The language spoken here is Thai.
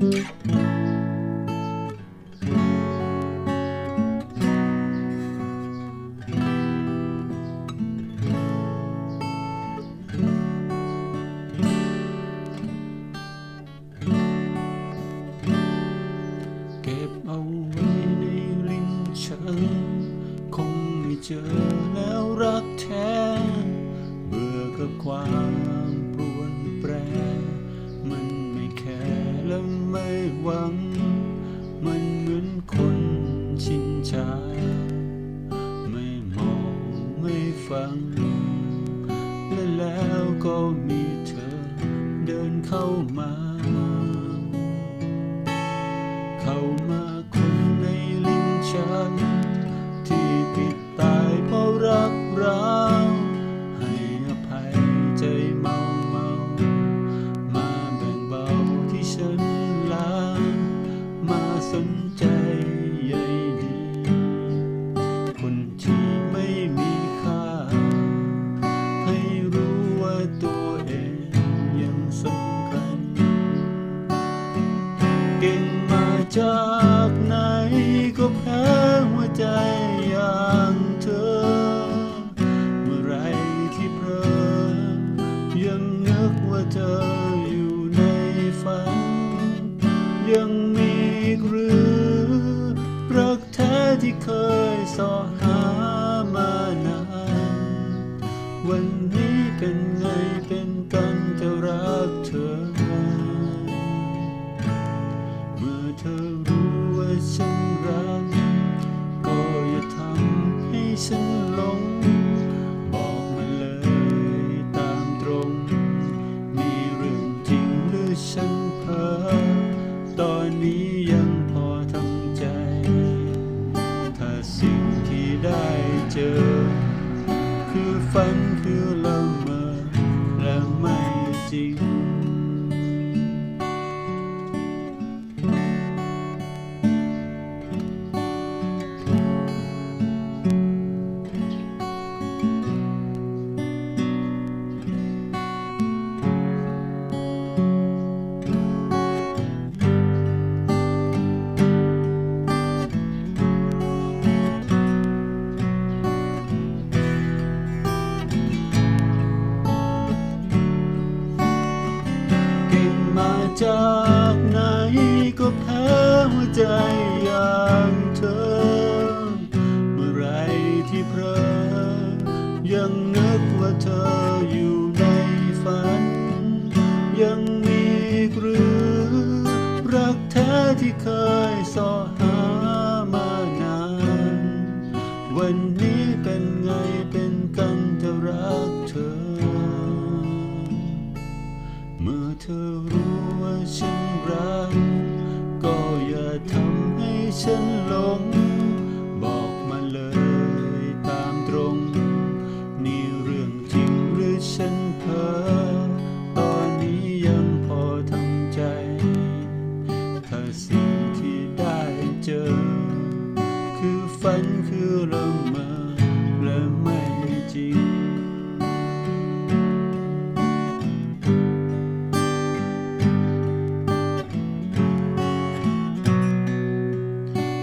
คงไม่เจอแล้วรักแท้ เบื่อกับความ ช้า ไม่มองไม่ฟัง และแล้วก็มีเธอเดินเข้ามา จากไหนก็แพ้ ฉันหลง บอกมาเลยตามตรง มีเรื่องจริงหรือฉันเพ้อตอนนี้ จากไหนก็แพ้หัวใจอย่างเธอ เมื่อไรที่เพลอยังนึกว่าเธออยู่ในฝัน ยังมีหรือรักแท้ที่เคยสอหามานาน วันนี้เป็นไงเป็นกันจะรักเธอ เมื่อเธอ ฉันหลง